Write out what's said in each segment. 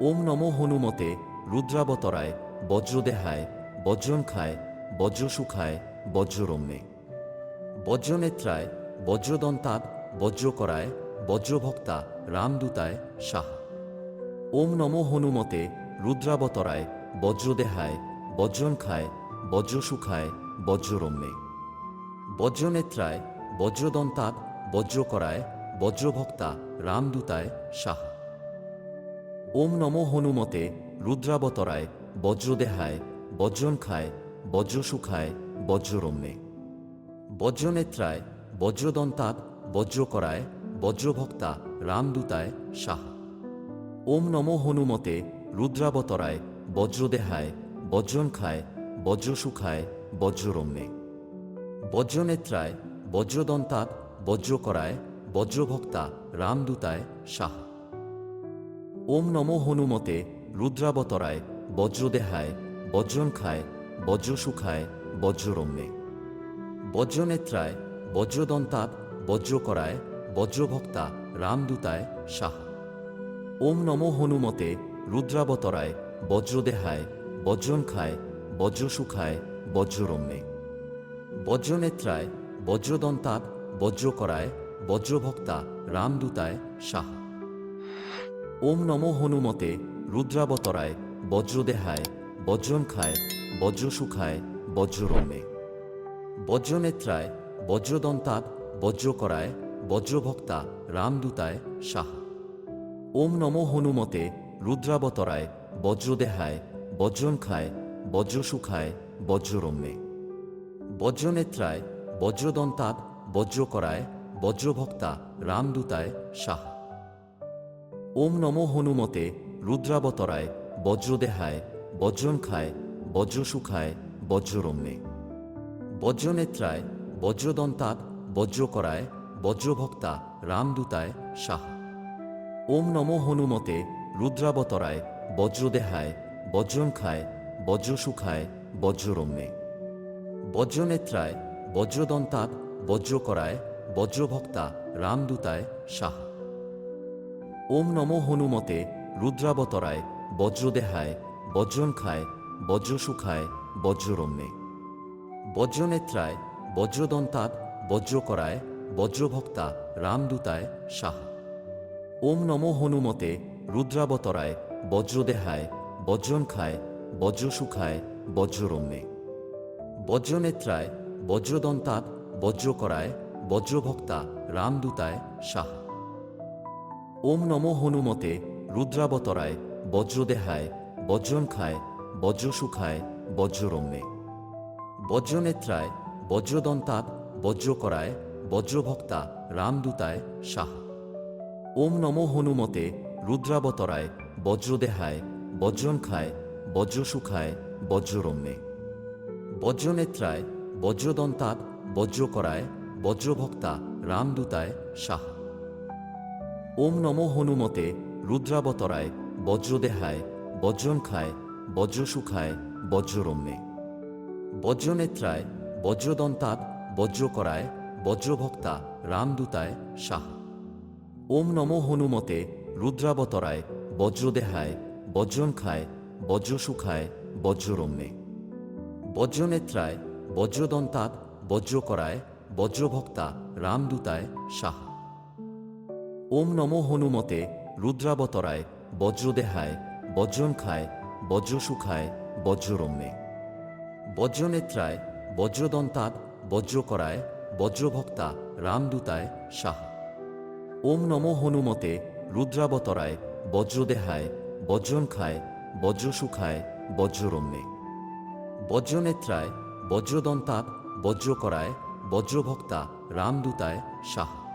ওম নমো হনুমতে রুদ্রাবতরায়, বজ্রদেহায়, বজ্রংখায়, বজ্রসুখায়, বজ্ররম্যে। বজ্রনেত্রায়, বজ্রদন্তাৎ, বজ্রকরায়, বজ্রভক্তা, রামদূতায়, সাহা। ওম নমো হনুমতে রুদ্রাবতরায়, বজ্রদেহায়, বজ্রংখায়, বজ্রসুখায়, বজ্ররম্যে। বজ্রনেত্রায়, বজ্রদন্তাৎ, বজ্রকরায়, বজ্রভক্তা, রামদূতায়, সাহা। ওম নমো হনুমতে রুদ্রাবতরায়, বজ্রদেহায় বজ্রংখায় বজ্রসুখায়, বজ্ররম্যে। বজ্রনেত্রায়, বজ্রদন্তাৎ, বজ্রকরায়, বজ্রভক্তা, রামদূতায় সাহা ওম নমো হনুমতে রুদ্রাবতরায়, বজ্রদেহায় বজ্রংখায় বজ্রসুখায়, বজ্ররম্যে। বজ্রনেত্রায়, বজ্রদন্তাৎ, বজ্রকরায়, বজ্রভক্তা, রামদূতায় সাহা ওম নমো হনুমতে রুদ্রাবতরায়, বজ্রদেহায়, বজ্রংখায়, বজ্রসুখায়, বজ্ররম্যে। বজ্রনেত্রায়, বজ্রদন্তাৎ, বজ্রকরায়, বজ্রভক্তা, রামদূতায়, সাহা। ওম নমো হনুমতে রুদ্রাবতরায়, বজ্রদেহায়, বজ্রংখায়, বজ্রসুখায়, বজ্ররম্যে। বজ্রনেত্রায়, বজ্রদন্তাৎ, বজ্রকরায়, বজ্রভক্তা, রামদূতায়, সাহা। ওম নমো হনুমতে রুদ্রাবতরায়, বজ্রদেহায়, বজ্রংখায়, বজ্রসুখায়, বজ্ররম্যে। বজ্রনেত্রায়, বজ্রদন্তাৎ, বজ্রকরায়, বজ্রভক্তা, রামদূতায়, সাহা। ওম নমো হনুমতে রুদ্রাবতরায়, বজ্রদেহায়, বজ্রংখায়, বজ্রসুখায়, বজ্ররম্যে। বজ্রনেত্রায়, বজ্রদন্তাৎ, বজ্রকরায়, বজ্রভক্তা, রামদূতায়, সাহা। ওম নমো হনুমতে রুদ্রাবতরায়, বজ্রদেহায়, বজ্রংখায়, বজ্রসুখায়, বজ্ররম্যে। বজ্রনেত্রায়, বজ্রদন্তাৎ, বজ্রকরায়, বজ্রভক্তা, রামদূতায় সাহা ওম নমো হনুমতে রুদ্রাবতরায়, বজ্রদেহায়, বজ্রংখায়, বজ্রসুখায়, বজ্ররম্যে। বজ্রনেত্রায়, বজ্রদন্তাৎ, বজ্রকরায়, বজ্রভক্তা, রামদূতায় সাহা ওম নমো হনুমতে রুদ্রাবতরায়, বজ্রদেহায় বজ্রংখায় বজ্রসুখায়, বজ্ররম্যে। বজ্রনেত্রায়, বজ্রদন্তাৎ, বজ্রকরায়, বজ্রভক্তা রামদূতায় সাহা। ওম নমো হনুমতে রুদ্রাবতরায়, বজ্রদেহায় বজ্রংখায় বজ্রসুখায়, বজ্ররম্যে। বজ্রনেত্রায়, বজ্রদন্তাৎ, বজ্রকরায়, বজ্রভক্তা রামদূতায় সাহা। ওম নমো হনুমতে রুদ্রাবতরায়, বজ্রদেহায় বজ্রংখায় বজ্রসুখায়, বজ্ররম্যে। বজ্রনেত্রায়, বজ্রদন্তাৎ, বজ্রকরায়, বজ্রভক্তা, রামদূতায়, সাহা। ওম নমো হনুমতে রুদ্রাবতরায়, বজ্রদেহায় বজ্রংখায় বজ্রসুখায়, বজ্ররম্যে। বজ্রনেত্রায়, বজ্রদন্তাৎ, বজ্রকরায়, বজ্রভক্তা, রামদূতায়, সাহা। ওম নমো হনুমতে রুদ্রাবতরায়, বজ্রদেহায়, বজ্রংখায়, বজ্রসুখায়, বজ্ররম্যে। বজ্রনেত্রায়, বজ্রদন্তাৎ, বজ্রকরায়, বজ্রভক্তা, রামদূতায়, সাহা। ওম নমো হনুমতে রুদ্রাবতরায়, বজ্রদেহায়, বজ্রংখায়, বজ্রসুখায়, বজ্ররম্যে। বজ্রনেত্রায়, বজ্রদন্তাৎ, বজ্রকরায়, বজ্রভক্তা, রামদূতায়, সাহা। ওম নমো হনুমতে রুদ্রাবতরায়, বজ্রদেহায়, বজ্রংখায়, বজ্রসুখায়, বজ্ররম্যে। বজ্রনেত্রায়, বজ্রদন্তাৎ, বজ্রকরায়, বজ্রভক্তা, রামদূতায়, সাহা। ওম নমো হনুমতে রুদ্রাবতরায়, বজ্রদেহায়, বজ্রংখায়, বজ্রসুখায়, বজ্ররম্যে। বজ্রনেত্রায়, বজ্রদন্তাৎ, বজ্রকরায়, বজ্রভক্তা, রামদূতায়, সাহা।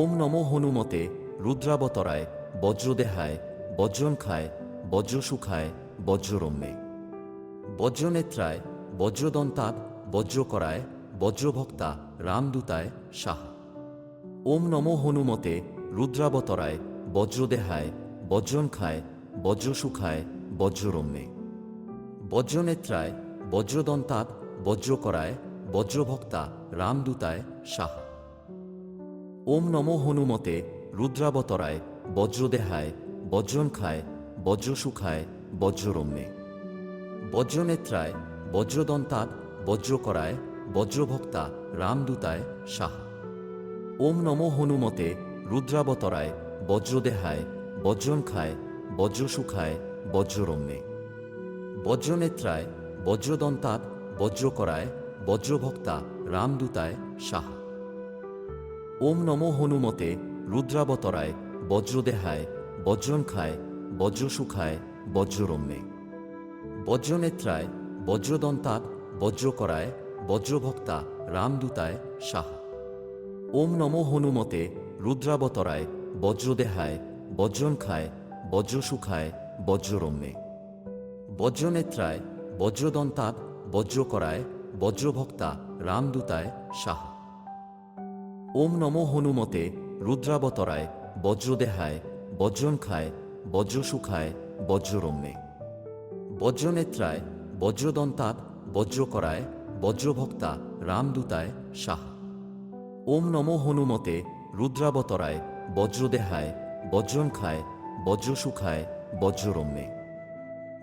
ওম নমো হনুমতে রুদ্রাবতরায়, বজ্রদেহায়, বজ্রংখায়, বজ্রসুখায়, বজ্ররম্যে। বজ্রনেত্রায়, বজ্রদন্তাৎ, বজ্রকরায়, বজ্রভক্তা, রামদূতায়, সাহা। ওম নমো হনুমতে রুদ্রাবতরায়, বজ্রদেহায়, বজ্রংখায়, বজ্রসুখায়, বজ্ররম্যে। বজ্রনেত্রায়, বজ্রদন্তাৎ, বজ্রকরায়, বজ্রভক্তা, রামদূতায়, সাহা। ওম নমো হনুমতে রুদ্রাবতরায়, বজ্রদেহায় বজ্রন খায় বজ্র শুকায় বজ্ররম্যে। বজ্রনেত্রায়, বজ্রদন্তাৎ, বজ্রকরায়, বজ্রভক্তা রামদূতায় সাহা। ওম নমো হনুমতে রুদ্রাবতরায়, বজ্রদেহায় বজ্রন খায় বজ্র শুকায় বজ্ররম্যে। বজ্রনেত্রায়, বজ্রদন্তাৎ, বজ্রকরায়, বজ্রভক্তা রামদূতায় সাহা। ওম নমো হনুমতে রুদ্রাবতরায়, বজ্রদেহায় বজ্রন খায় বজ্র শুকায় বজ্ররম্যে। বজ্রনেত্রায়, বজ্রদন্তাৎ, বজ্রকরায়, বজ্রভক্তা, রামদূতায়, সাহা। ওম নমো হনুমতে রুদ্রাবতরায়, বজ্রদেহায় বজ্রন খায় বজ্র শুকায় বজ্ররম্যে। বজ্রনেত্রায়, বজ্রদন্তাৎ, বজ্রকরায়, বজ্রভক্তা, রামদূতায়, সাহা। ওম নমো হনুমতে রুদ্রাবতরায়, বজ্রদেহায় বজ্রন খায় বজ্র শুকায় বজ্ররম্যে। বজ্রনেত্রায়, বজ্রদন্তাৎ, বজ্রকরায়, বজ্রভক্তা, রামদূতায় সাহা ওম নমো হনুমতে রুদ্রাবতরায়, বজ্রদেহায় বজ্রন খায় বজ্র শুকায় বজ্ররম্যে।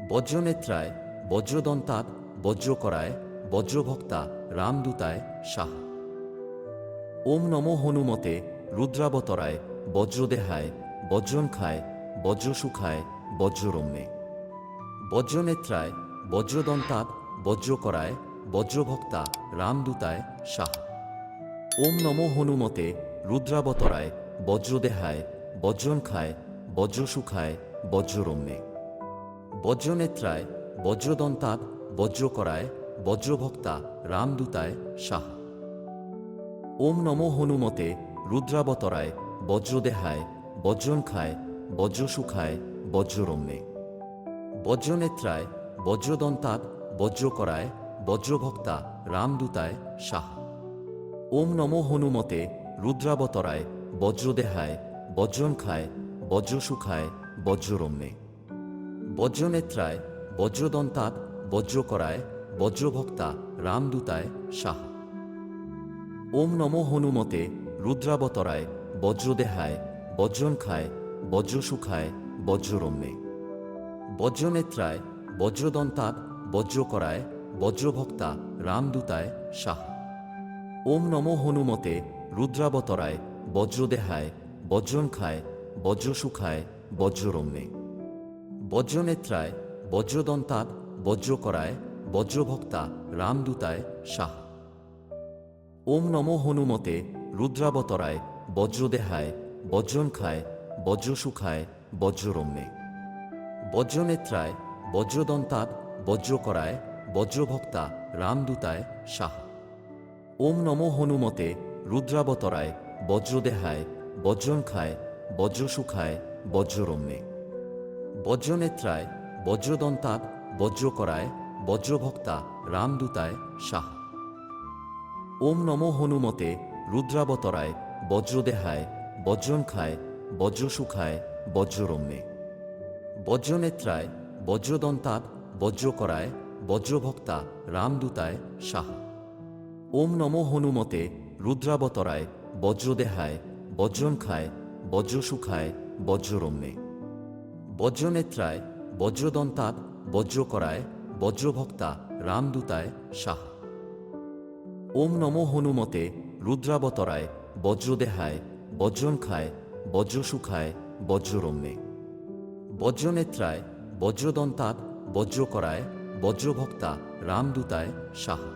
বজ্রনেত্রায়, বজ্রদন্তাৎ, বজ্রকরায়, বজ্রভক্তা, রামদূতায় সাহা ওম নমো হনুমতে রুদ্রাবতরায়, বজ্রদেহায় বজ্রন খায় বজ্র বজ্ররম্যে। বজ্রনেত্রায় বজ্রদন্তাৎ বজ্রকরায়, বজ্রভক্তা, রামদূতায়, সাহা। ওম নমো হনুমতে রুদ্রাবতরায়, বজ্রদেহায় বজ্রন খায় বজ্র বজ্ররম্যে। বজ্রনেত্রায় বজ্রদন্তাৎ বজ্রকরায়, বজ্রভক্তা, রামদূতায়, সাহা। ওম নমো হনুমতে রুদ্রাবতরায়, বজ্রদেহায় বজ্রন খায় বজ্র শুকায় বজ্ররম্যে। বজ্রনেত্রায়, বজ্রদন্তাৎ, বজ্রকরায়, বজ্রভক্তা, রামদূতায় সাহা ওম নমো হনুমতে রুদ্রাবতরায়, বজ্রদেহায় বজ্রন খায় বজ্র শুকায় বজ্ররম্যে। বজ্রনেত্রায়, বজ্রদন্তাৎ, বজ্রকরায়, বজ্রভক্তা, রামদূতায় সাহা ওম নমো হনুমতে রুদ্রাবতরায়, বজ্রদেহায় বজ্রন খায় বজ্র শুকায় বজ্ররম্যে। বজ্রনেত্রায় বজ্রদন্তাৎ বজ্রকরায়, বজ্রভক্তা, রামদূতায়, সাহা। ওম নমো হনুমতে রুদ্রাবতরায়, বজ্রদেহায় বজ্রন খায় বজ্র শুকায় বজ্ররম্যে। বজ্রনেত্রায় বজ্রদন্তাৎ বজ্রকরায়, বজ্রভক্তা, রামদূতায়, সাহা। ওম নমো হনুমতে রুদ্রাবতরায়, বজ্রদেহায় বজ্রন খায় বজ্র শুকায় বজ্ররম্যে। বজ্রনেত্রায়, বজ্রদন্তাৎ, বজ্রকরায়, বজ্রভক্তা, রামদূতায়, সাহা। ওম নমো হনুমতে রুদ্রাবতরায়, বজ্রদেহায় বজ্রন খায় বজ্র শুকায় বজ্ররম্যে। বজ্রনেত্রায়, বজ্রদন্তাৎ, বজ্রকরায়, বজ্রভক্তা, রামদূতায়, সাহা। ওম নমো হনুমতে রুদ্রাবতরায়, বজ্রদেহায় বজ্রন খায় বজ্র শুকায় বজ্ররম্যে। বজ্রনেত্রায়, বজ্রদন্তাৎ, বজ্রকরায়, বজ্রভক্তা, রামদূতায়, সাহা। ওম নমো হনুমতে রুদ্রাবতরায়, বজ্রদেহায় বজ্রন খায় বজ্র শুকায় বজ্ররম্যে। বজ্রনেত্রায়, বজ্রদন্তাৎ, বজ্রকরায়, বজ্রভক্তা, রামদূতায়, সাহা। ওম নমো হনুমতে রুদ্রাবতরায়, বজ্রদেহায় বজ্রন খায় বজ্র শুকায় বজ্ররম্যে। বজ্রনেত্রায়, বজ্রদন্তাৎ, বজ্রকরায়, বজ্রভক্তা, রামদূতায়, সাহা।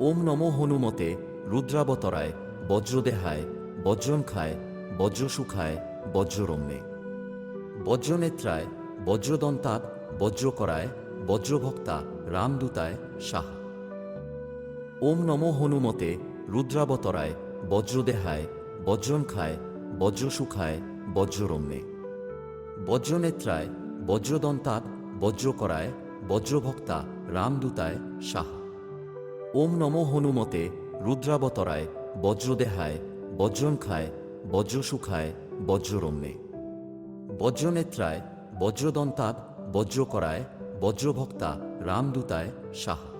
ওম নমো হনুমতে রুদ্রাবতরায়, বজ্রদেহায় বজ্রন খায় বজ্র শুকায় বজ্ররম্যে। বজ্রনেত্রায়, বজ্রদন্তাৎ, বজ্রকরায়, বজ্রভক্তা, রামদূতায়, সাহা। ওম নমো হনুমতে রুদ্রাবতরায়, বজ্রদেহায় বজ্রন খায় বজ্র শুকায় বজ্ররম্যে। বজ্রনেত্রায়, বজ্রদন্তাৎ, বজ্রকরায়, বজ্রভক্তা, রামদূতায়, সাহা। ওম নমো হনুমতে রুদ্রাবতরায়, বজ্রদেহায় বজ্রন খায় বজ্র শুকায় বজ্ররম্যে। বজ্রনেত্রায়, বজ্রদন্তাৎ, বজ্রকরায়, বজ্রভক্তা, রামদূতায়, সাহা।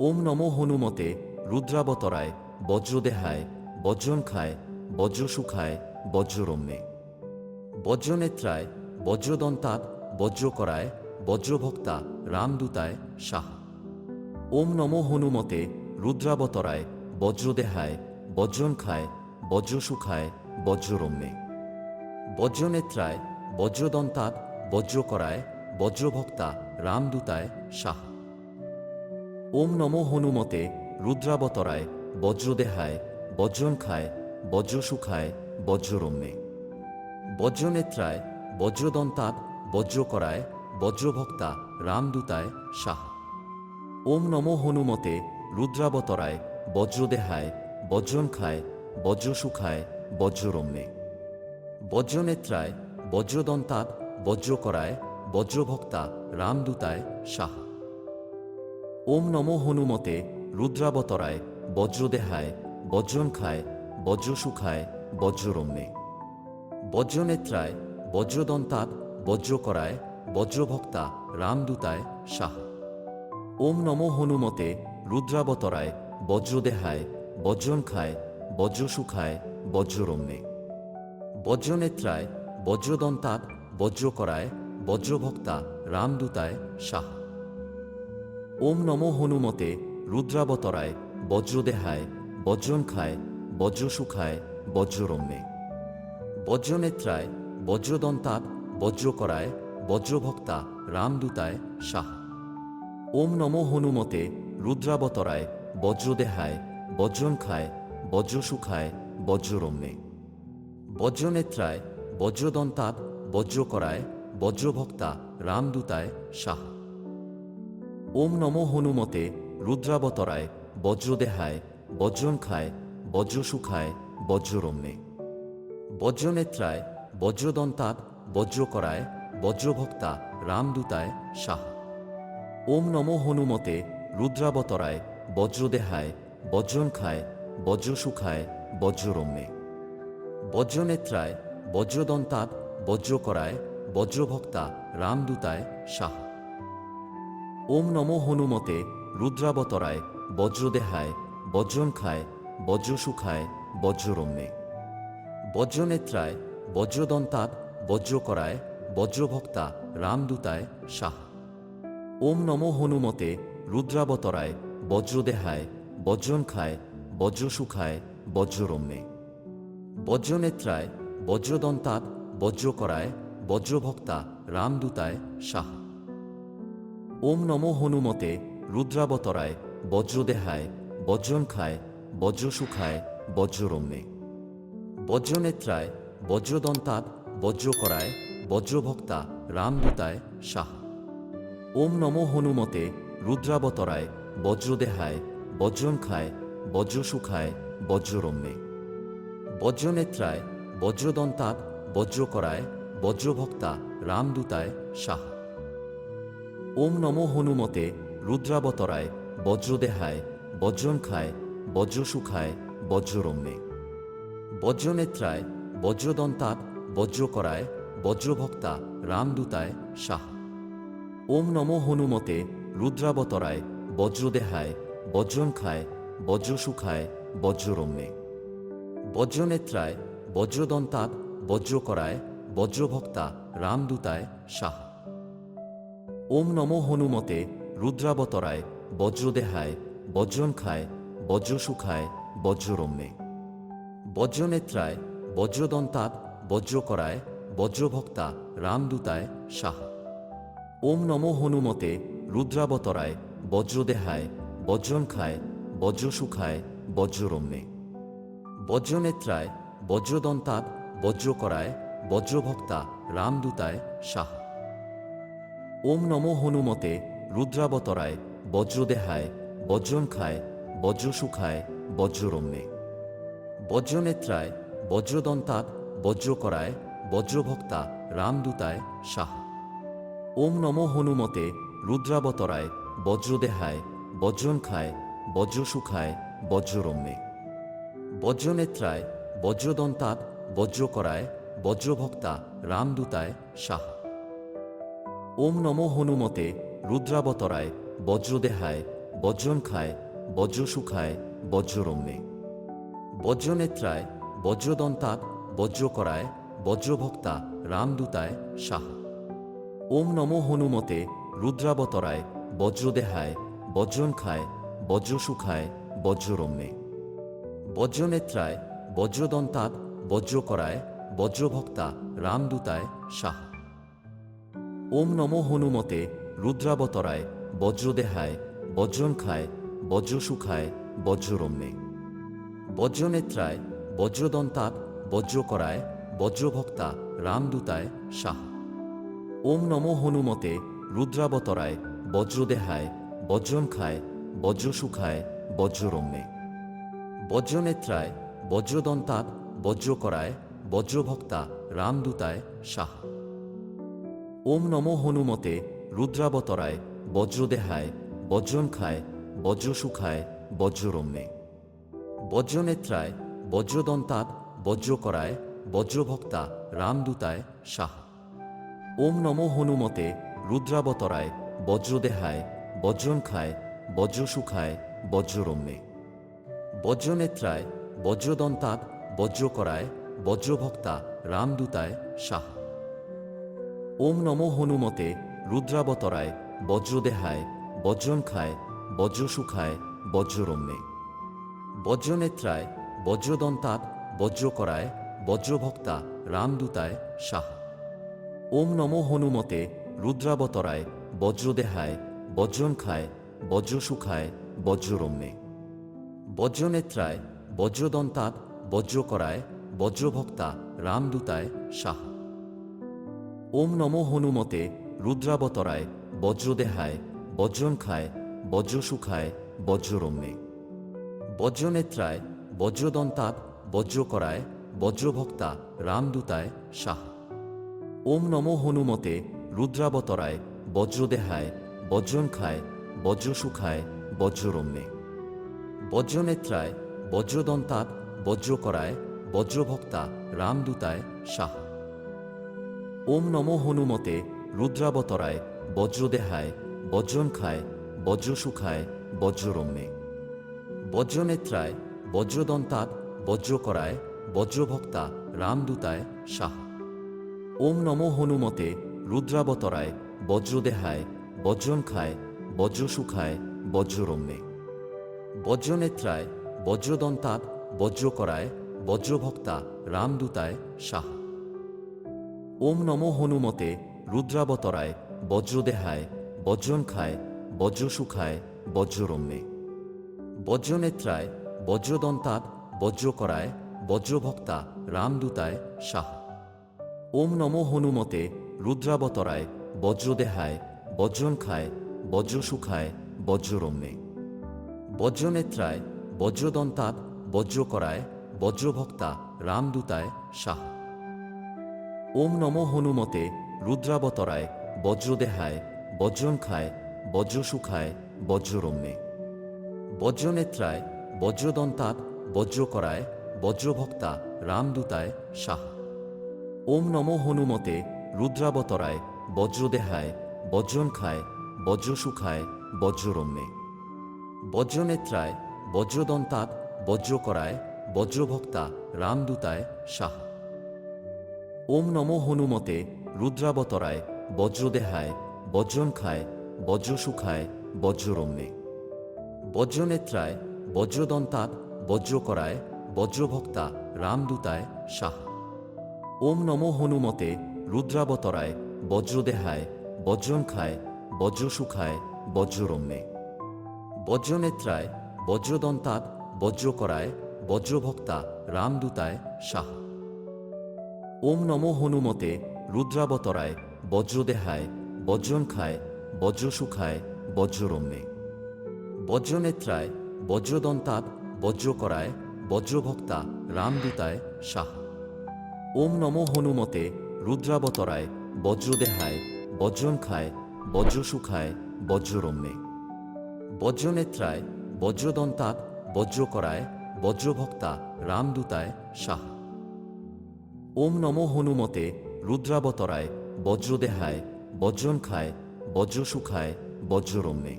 ওম নমো হনুমতে রুদ্রাবতরায়, বজ্রদেহায় বজ্রন খায় বজ্র শুকায় বজ্ররম্যে। বজ্রনেত্রায়, বজ্রদন্তাৎ, বজ্রকরায়, বজ্রভক্তা, রামদূতায়, সাহা। ওম নমো হনুমতে রুদ্রাবতরায়, বজ্রদেহায় বজ্রনখায় বজ্রসুখায়, বজ্ররম্যে। বজ্রনেত্রায়, বজ্রদন্তাৎ, বজ্রকরায়, বজ্রভক্তা, রামদূতায়, সাহা। ওম নমো হনুমতে রুদ্রাবতরায়, বজ্রদেহায় বজ্রনখায় বজ্রসুখায়, বজ্ররম্যে। বজ্রনেত্রায়, বজ্রদন্তাৎ, বজ্রকরায়, বজ্রভক্তা, রামদূতায়, সাহা। ওম নমো হনুমতে রুদ্রাবতরায়, বজ্রদেহায় বজ্রনখায় বজ্রসুখায়, বজ্ররম্যে। বজ্রনেত্রায়, বজ্রদন্তাৎ, বজ্রকরায়, বজ্রভক্তা, রামদূতায়, সাহা। ওম নমো হনুমতে রুদ্রাবতরায়, বজ্রদেহায় বজ্রনখায় বজ্রসুখায়, বজ্ররম্যে। বজ্রনেত্রায়, বজ্রদন্তাৎ, বজ্রকরায়, বজ্রভক্তা, রামদূতায় সাহা ওম নমো হনুমতে রুদ্রাবতরায়, বজ্রদেহায় বজ্রনখায় বজ্রসুখায়, বজ্ররম্যে। বজ্রনেত্রায়, বজ্রদন্তাৎ, বজ্রকরায়, বজ্রভক্তা, রামদূতায় সাহা ওম নমো হনুমতে রুদ্রাবতরায়, বজ্রদেহায়, বজ্রনখায়, বজ্রসুখায়, বজ্ররম্যে। বজ্রনেত্রায়, বজ্রদন্তাৎ, বজ্রকরায়, বজ্রভক্তা, রামদূতায়, সাহা। ওম নমো হনুমতে রুদ্রাবতরায়, বজ্রদেহায়, বজ্রনখায়, বজ্রসুখায়, বজ্ররম্যে। বজ্রনেত্রায়, বজ্রদন্তাৎ, বজ্রকরায়, বজ্রভক্তা, রামদূতায়, সাহা। ওম নমো হনুমতে রুদ্রাবতরায়, বজ্রদেহায় বজ্রনখায় বজ্রসুখায়, বজ্ররম্যে। বজ্রনেত্রায়, বজ্রদন্তাৎ, বজ্রকরায়, বজ্রভক্তা, রামদূতায়, সাহা। ওম নমো হনুমতে রুদ্রাবতরায়, বজ্রদেহায় বজ্রনখায় বজ্রসুখায়, বজ্ররম্যে। বজ্রনেত্রায়, বজ্রদন্তাৎ, বজ্রকরায়, বজ্রভক্তা, রামদূতায়, সাহা। ওম নমো হনুমতে রুদ্রাবতরায়, বজ্রদেহায় বজ্রনখায় বজ্রসুখায়, বজ্ররম্যে। বজ্রনেত্রায়, বজ্রদন্তাৎ, বজ্রকরায়, বজ্রভক্তা, রামদূতায় সাহা ওম নমো হনুমতে রুদ্রাবতরায়, বজ্রদেহায় বজ্রনখায় বজ্রসুখায়, বজ্ররম্যে। বজ্রনেত্রায়, বজ্রদন্তাৎ, বজ্রকরায়, বজ্রভক্তা, রামদূতায় সাহা ওম নমো হনুমতে রুদ্রাবতরায়, বজ্রদেহায় বজ্রনখায় বজ্রসুখায়, বজ্ররম্যে। বজ্রনেত্রায়, বজ্রদন্তাৎ, বজ্রকরায়, বজ্রভক্তা, রামদূতায়, সাহা। ওম নমো হনুমতে রুদ্রাবতরায়, বজ্রদেহায় বজ্রনখায় বজ্রসুখায়, বজ্ররম্যে। বজ্রনেত্রায়, বজ্রদন্তাৎ, বজ্রকরায়, বজ্রভক্তা, রামদূতায়, সাহা। ওম নমো হনুমতে রুদ্রাবতরায়, বজ্রদেহায় বজ্রনখায় বজ্রসুখায়, বজ্ররম্যে। বজ্রনেত্রায়, বজ্রদন্তাৎ, বজ্রকরায়, বজ্রভক্তা, রামদূতায় সাহা ওম নমো হনুমতে রুদ্রাবতরায়, বজ্রদেহায় বজ্রনখায় বজ্রসুখায়, বজ্ররম্যে। বজ্রনেত্রায়, বজ্রদন্তাৎ, বজ্রকরায়, বজ্রভক্তা, রামদূতায় সাহা ওম নমো হনুমতে রুদ্রাবতরায়, বজ্রদেহায় বজ্রনখায় বজ্রসুখায়, বজ্ররম্যে। বজ্রনেত্রায়, বজ্রদন্তাৎ, বজ্রকরায়, বজ্রভক্তা, রামদূতায়, সাহা। ওম নমো হনুমতে রুদ্রাবতরায়, বজ্রদেহায় বজ্রনখায় বজ্রসুখায়, বজ্ররম্যে। বজ্রনেত্রায়, বজ্রদন্তাৎ, বজ্রকরায়, বজ্রভক্তা, রামদূতায়, সাহা। ওম নমো হনুমতে রুদ্রাবতরায়, বজ্রদেহায় বজ্রনখায় বজ্রসুখায়, বজ্ররম্যে। বজ্রনেত্রায়, বজ্রদন্তাৎ, বজ্রকরায়, বজ্রভক্তা, রামদূতায়, সাহা। ওম নমো হনুমতে রুদ্রাবতরায়, বজ্রদেহায় বজ্রনখায় বজ্রসুখায়, বজ্ররম্যে। বজ্রনেত্রায়, বজ্রদন্তাৎ, বজ্রকরায়, বজ্রভক্তা, রামদূতায়, সাহা। ওম নমো হনুমতে রুদ্রাবতরায়, বজ্রদেহায় বজ্রনখায় বজ্রসুখায়, বজ্ররম্যে। বজ্রনেত্রায়, বজ্রদন্তাৎ, বজ্রকরায়, বজ্রভক্তা, রামদূতায় সাহা ওম নমো হনুমতে রুদ্রাবতরায়, বজ্রদেহায় বজ্রনখায় বজ্রসুখায়, বজ্ররম্যে। বজ্রনেত্রায়, বজ্রদন্তাৎ, বজ্রকরায়, বজ্রভক্তা, রামদূতায় সাহা ওম নমো হনুমতে রুদ্রাবতরায়, বজ্রদেহায় বজ্রনখায় বজ্রসুখায়, বজ্ররম্যে। বজ্রনেত্রায় বজ্রদন্তাৎ বজ্রকরায়, বজ্রভক্তা, রামদূতায়, সাহা। ওম নমো হনুমতে রুদ্রাবতরায়, বজ্রদেহায় বজ্রনখায় বজ্রসুখায়, বজ্ররম্যে। বজ্রনেত্রায় বজ্রদন্তাৎ বজ্রকরায়, বজ্রভক্তা, রামদূতায়, সাহা। ওম নমো হনুমতে রুদ্রাবতরায়, বজ্রদেহায়, বজ্রনখায়, বজ্রসুখায়, বজ্ররম্যে। বজ্রনেত্রায়, বজ্রদন্তাৎ, বজ্রকরায়, বজ্রভক্তা, রামদূতায়, সাহা। ওম নমো হনুমতে রুদ্রাবতরায়, বজ্রদেহায়, বজ্রনখায়, বজ্রসুখায়, বজ্ররম্যে। বজ্রনেত্রায়, বজ্রদন্তাৎ, বজ্রকরায়, বজ্রভক্তা, রামদূতায়, সাহা। ওম নমো হনুমতে রুদ্রাবতরায়, বজ্রদেহায় বজ্রনখায় বজ্রসুখায়, বজ্ররম্যে। বজ্রনেত্রায়, বজ্রদন্তাৎ, বজ্রকরায়, বজ্রভক্তা, রামদূতায়, সাহা। ওম নমো হনুমতে রুদ্রাবতরায়, বজ্রদেহায় বজ্রনখায় বজ্রসুখায়, বজ্ররম্যে। বজ্রনেত্রায়, বজ্রদন্তাৎ, বজ্রকরায়, বজ্রভক্তা, রামদূতায়, সাহা। ওম নমো হনুমতে রুদ্রাবতরায়, বজ্রদেহায় বজ্রনখায় বজ্রসুখায়, বজ্ররম্যে। বজ্রনেত্রায়, বজ্রদন্তাৎ, বজ্রকরায়, বজ্রভক্তা, রামদূতায়, সাহা। ওম নমো হনুমতে রুদ্রাবতরায়, বজ্রদেহায় বজ্রনখায় বজ্রসুখায়, বজ্ররম্যে। বজ্রনেত্রায়, বজ্রদন্তাৎ, বজ্রকরায়, বজ্রভক্তা, রামদূতায়, সাহা। ওম নমো হনুমতে রুদ্রাবতরায়, বজ্রদেহায় বজ্রনখায় বজ্রসুখায়, বজ্ররম্যে। বজ্রনেত্রায়, বজ্রদন্তাৎ, বজ্রকরায়, বজ্রভক্তা, রামদূতায় সাহা ওম নমো হনুমতে রুদ্রাবতরায়, বজ্রদেহায় বজ্রনখায় বজ্রসুখায়, বজ্ররম্যে। বজ্রনেত্রায়, বজ্রদন্তাৎ, বজ্রকরায়, বজ্রভক্তা, রামদূতায় সাহা ওম নমো হনুমতে রুদ্রাবতরায়, বজ্রদেহায় বজ্রনখায় বজ্রসুখায়, বজ্ররম্যে। বজ্রনেত্রায়, বজ্রদন্তাৎ, বজ্রকরায়, বজ্রভক্তা, রামদূতায়, সাহা। ওম নমো হনুমতে রুদ্রাবতরায়, বজ্রদেহায় বজ্রনখায় বজ্রসুখায়, বজ্ররম্যে। বজ্রনেত্রায়, বজ্রদন্তাৎ, বজ্রকরায়, বজ্রভক্তা, রামদূতায়, সাহা। ওম নমো হনুমতে রুদ্রাবতরায়, বজ্রদেহায়, বজ্রনখায়, বজ্রসুখায়, বজ্ররম্যে। বজ্রনেত্রায়, বজ্রদন্তাৎ, বজ্রকরায়, বজ্রভক্তা, রামদূতায়, সাহা। ওম নমো হনুমতে রুদ্রাবতরায়, বজ্রদেহায়, বজ্রনখায়, বজ্রসুখায়, বজ্ররম্যে। বজ্রনেত্রায়, বজ্রদন্তাৎ, বজ্রকরায়, বজ্রভক্তা, রামদূতায়, সাহা। ওম নমো হনুমতে রুদ্রাবতরায়, বজ্রদেহায়, বজ্রনখায়, বজ্রসুখায়, বজ্ররম্যে। বজ্রনেত্রায়, বজ্রদন্তাৎ, বজ্রকরায়, বজ্রভক্তা, রামদূতায়, সাহা। ওম নমো হনুমতে রুদ্রাবতরায়, বজ্রদেহায়, বজ্রনখায়, বজ্রসুখায়, বজ্ররম্যে। বজ্রনেত্রায়, বজ্রদন্তাৎ, বজ্রকরায়, বজ্রভক্তা, রামদূতায়, সাহা। ওম নমো হনুমতে রুদ্রাবতরায়, বজ্রদেহায় বজ্রনখায় বজ্রসুখায়, বজ্ররম্যে। বজ্রনেত্রায়, বজ্রদন্তাৎ, বজ্রকরায়, বজ্রভক্তা, রামদূতায়, সাহা। ওম নমো হনুমতে রুদ্রাবতরায়, বজ্রদেহায় বজ্রনখায় বজ্রসুখায়, বজ্ররম্যে। বজ্রনেত্রায়, বজ্রদন্তাৎ, বজ্রকরায়, বজ্রভক্তা, রামদূতায়, সাহা। ওম নমো হনুমতে রুদ্রাবতরায়, বজ্রদেহায়, বজ্রনখায়, বজ্রসুখায়, বজ্ররম্যে।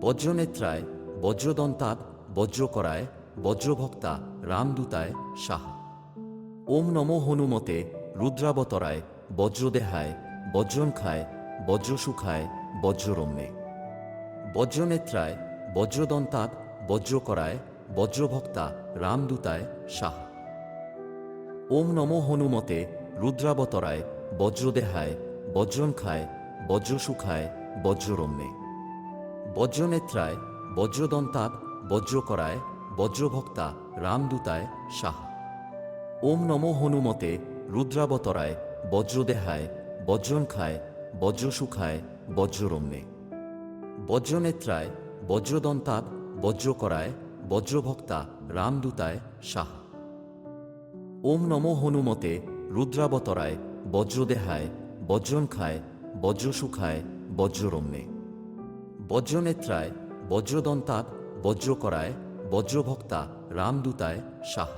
বজ্রনেত্রায়, বজ্রদন্তাৎ, বজ্রকরায়, বজ্রভক্তা, রামদূতায়, সাহা। ওম নমো হনুমতে রুদ্রাবতরায়, বজ্রদেহায় বজ্রন খায় বজ্র সুখায় বজ্ররম্যে। বজ্রনেত্রায়, বজ্রদন্তাৎ, বজ্রকরায়, বজ্রভক্তা, রামদূতায় শাহ ওম নমো হনুমতে রুদ্রাবতরায়, বজ্রদেহায় বজ্রন খায় বজ্রসুখায়, বজ্ররম্যে। বজ্রনেত্রায় বজ্রদন্তাৎ বজ্রকরায়, বজ্রভক্তা, রামদূতায় শাহ ওম নমো হনুমতে রুদ্রাবতরায়, বজ্রদেহায় বজ্রন খায় বজ্রসুখায়, বজ্ররম্যে। বজ্রনেত্রায় বজ্রদন্তাৎ বজ্রকরায়, বজ্রভক্তা, রামদূতায় শাহ ওম নমো হনুমতে রুদ্রাবতরায়, বজ্রদেহায় বজ্রন খায় বজ্রসুখায়, বজ্ররম্যে। বজ্রনেত্রায়, বজ্রদন্তাৎ, বজ্রকরায়, বজ্রভক্তা, রামদূতায় শাহ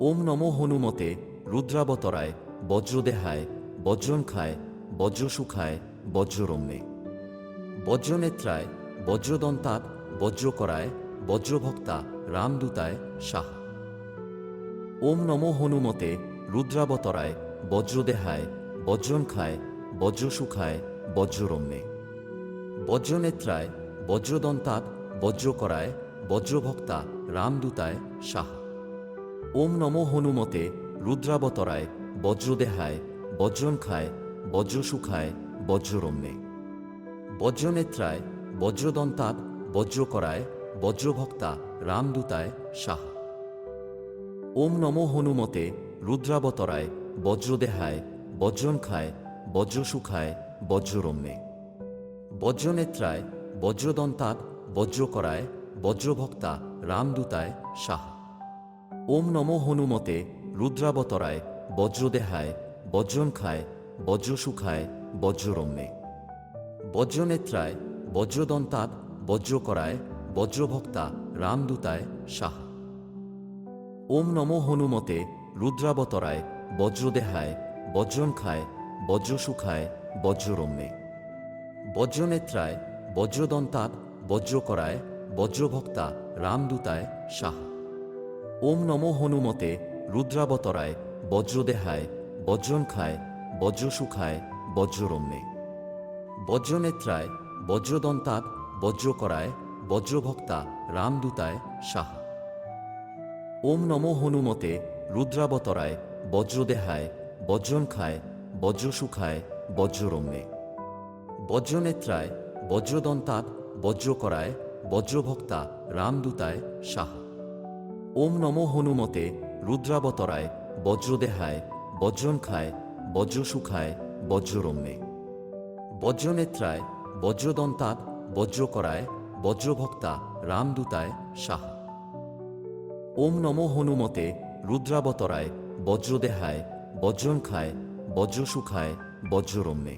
ওম নমো হনুমতে রুদ্রাবতরায়, বজ্রদেহায় বজ্রন খায় বজ্রসুখায়, বজ্ররম্যে। বজ্রনেত্রায়, বজ্রদন্তাৎ, বজ্রকরায়, বজ্রভক্তা, রামদূতায় শাহ ওম নমো হনুমতে রুদ্রাবতরায়, বজ্রদেহায় বজ্রন খায় বজ্রসুখায়, বজ্ররম্যে। বজ্রনেত্রায়, বজ্রদন্তাৎ, বজ্রকরায়, বজ্রভক্তা, রামদূতায়, শাহ। ওম নমো হনুমতে রুদ্রাবতরায়, বজ্রদেহায় বজ্রন খায় বজ্রসুখায়, বজ্ররম্যে। বজ্রনেত্রায়, বজ্রদন্তাৎ, বজ্রকরায়, বজ্রভক্তা, রামদূতায়, শাহ। ওম নমো হনুমতে রুদ্রাবতরায়, বজ্রদেহায় বজ্রন খায় বজ্রসুখায়, বজ্ররম্যে। বজ্রনেত্রায় বজ্রদন্তাৎ বজ্রকরায়, বজ্রভক্তা, রামদূতায় শাহ ওম নমো হনুমতে রুদ্রাবতরায়, বজ্রদেহায় বজ্রন খায় বজ্রসুখায়, বজ্ররম্যে। বজ্রনেত্রায় বজ্রদন্তাৎ বজ্রকরায়, বজ্রভক্তা, রামদূতায় শাহ ওম নমো হনুমতে রুদ্রাবতরায়, বজ্রদেহায় বজ্রন খায় বজ্রসুখায়, বজ্ররম্যে। বজ্রনেত্রায়, বজ্রদন্তাৎ, বজ্রকরায়, বজ্রভক্তা, রামদূতায়, শাহ। ওম নমো হনুমতে রুদ্রাবতরায়, বজ্রদেহায় বজ্রন খায় বজ্রসুখায়, বজ্ররম্যে। বজ্রনেত্রায়, বজ্রদন্তাৎ, বজ্রকরায়, বজ্রভক্তা, রামদূতায়, শাহ। ওম নমো হনুমতে রুদ্রাবতরায়, বজ্রদেহায় বজ্রন খায় বজ্রসুখায়, বজ্ররম্যে। বজ্রনেত্রায়, বজ্রদন্তাৎ, বজ্রকরায়, বজ্রভক্তা, রামদূতায় শাহ ওম নমো হনুমতে রুদ্রাবতরায়, বজ্রদেহায় বজ্রন খায় বজ্রসুখায়, বজ্ররম্যে। বজ্রনেত্রায়, বজ্রদন্তাৎ, বজ্রকরায়, বজ্রভক্তা, রামদূতায় শাহ ওম নমো হনুমতে রুদ্রাবতরায়, বজ্রদেহায় বজ্রন খায় বজ্রসুখায়, বজ্ররম্যে।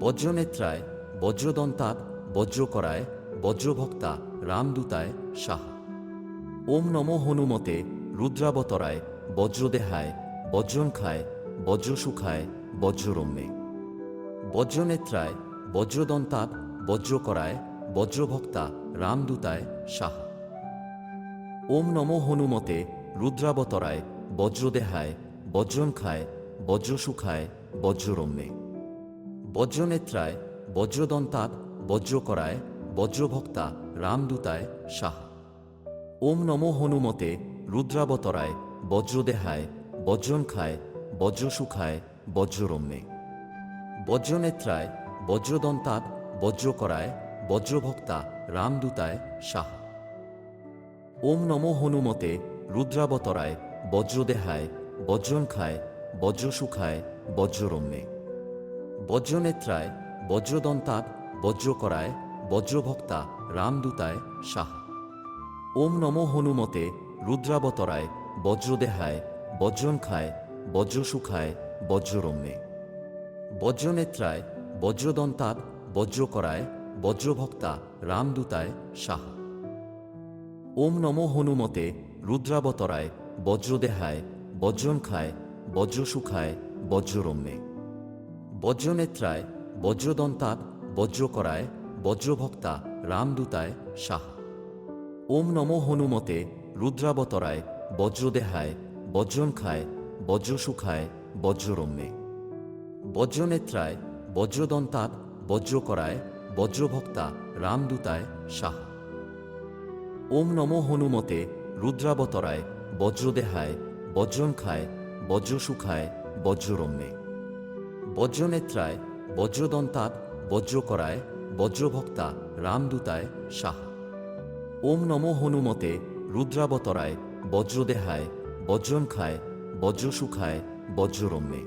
বজ্রনেত্রায়, বজ্রদন্তাৎ, বজ্রকরায়, বজ্রভক্তা, রামদূতায় শাহ ওম নমো হনুমতে রুদ্রাবতরায়, বজ্রদেহায় বজ্রন খায় বজ্রসুখায়, বজ্ররম্যে। বজ্রনেত্রায়, বজ্রদন্তাৎ, বজ্রকরায়, বজ্রভক্তা, রামদূতায় শাহ ওম নমো হনুমতে রুদ্রাবতরায়, বজ্রদেহায় বজ্রন খায় বজ্রসুখায়, বজ্ররম্যে। বজ্রনেত্রায়, বজ্রদন্তাৎ, বজ্রকরায়, বজ্রভক্তা, রামদূতায়, শাহ। ওম নমো হনুমতে রুদ্রাবতরায়, বজ্রদেহায় বজ্রন খায় বজ্রসুখায়, বজ্ররম্যে। বজ্রনেত্রায়, বজ্রদন্তাৎ, বজ্রকরায়, বজ্রভক্তা, রামদূতায়, শাহ। ওম নমো হনুমতে রুদ্রাবতরায়, বজ্রদেহায় বজ্রন খায় বজ্রসুখায়, বজ্ররম্যে। বজ্রনেত্রায় বজ্রদন্তাৎ বজ্রকরায়, বজ্রভক্তা, রামদূতায় শাহ ওম নমো হনুমতে রুদ্রাবতরায়, বজ্রদেহায় বজ্রন খায় বজ্রসুখায়, বজ্ররম্যে। বজ্রনেত্রায় বজ্রদন্তাৎ বজ্রকরায়, বজ্রভক্তা, রামদূতায় শাহ ওম নমো হনুমতে রুদ্রাবতরায়, বজ্রদেহায় বজ্রন খায় বজ্রসুখায়, বজ্ররম্যে। বজ্রনেত্রায়, বজ্রদন্তাৎ, বজ্রকরায়, বজ্রভক্তা, রামদূতায় শাহ ওম নমো হনুমতে রুদ্রাবতরায়, বজ্রদেহায় বজ্রন খায় বজ্রসুখায়, বজ্ররম্যে। বজ্রনেত্রায়, বজ্রদন্তাৎ, বজ্রকরায়, বজ্রভক্তা, রামদূতায়, সাহা। ওম নমো হনুমতে রুদ্রাবতরায়, বজ্রদেহায়, বজ্রংখায়, বজ্রসুখায়, বজ্ররম্যে। বজ্রনেত্রায়, বজ্রদন্তাৎ, বজ্রকরায়, বজ্রভক্তা, রামদূতায় সাহা ওম নমো হনুমতে রুদ্রাবতরায়, বজ্রদেহায়, বজ্রংখায়, বজ্রসুখায়, বজ্ররম্যে।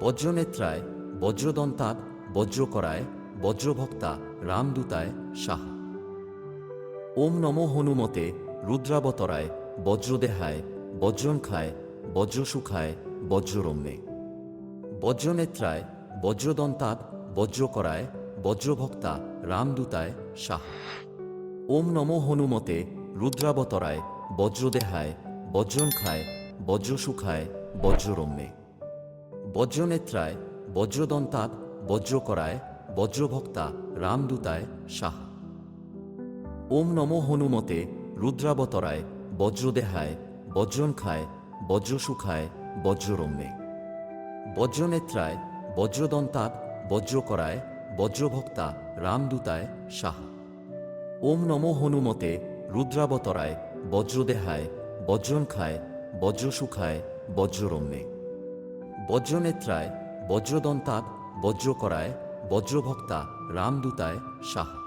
বজ্রনেত্রায়, বজ্রদন্তাৎ, বজ্রকরায়, বজ্রভক্তা, রামদূতায় সাহা ওম নমো হনুমতে রুদ্রাবতরায়, বজ্রদেহায় বজ্রংখায় বজ্রসুখায়, বজ্ররম্যে। বজ্রনেত্রায়, বজ্রদন্তাৎ, বজ্রকরায়, বজ্রভক্তা, রামদূতায়, সাহা। ওম নমো হনুমতে রুদ্রাবতরায়, বজ্রদেহায় বজ্রংখায় বজ্রসুখায়, বজ্ররম্যে। বজ্রনেত্রায়, বজ্রদন্তাৎ, বজ্রকরায়, বজ্রভক্তা, রামদূতায়, সাহা। ওম নমো হনুমতে রুদ্রাবতরায়, বজ্রদেহায় বজ্রংখায় বজ্রসুখায়, বজ্ররম্যে। বজ্রনেত্রায়, বজ্রদন্তাৎ, বজ্রকরায়, বজ্রভক্তা, রামদূতায় সাহা ওম নমো হনুমতে রুদ্রাবতরায়, বজ্রদেহায় বজ্রংখায় বজ্রসুখায়, বজ্ররম্যে। বজ্রনেত্রায়, বজ্রদন্তাৎ, বজ্রকরায়, বজ্রভক্তা, রামদূতায় সাহা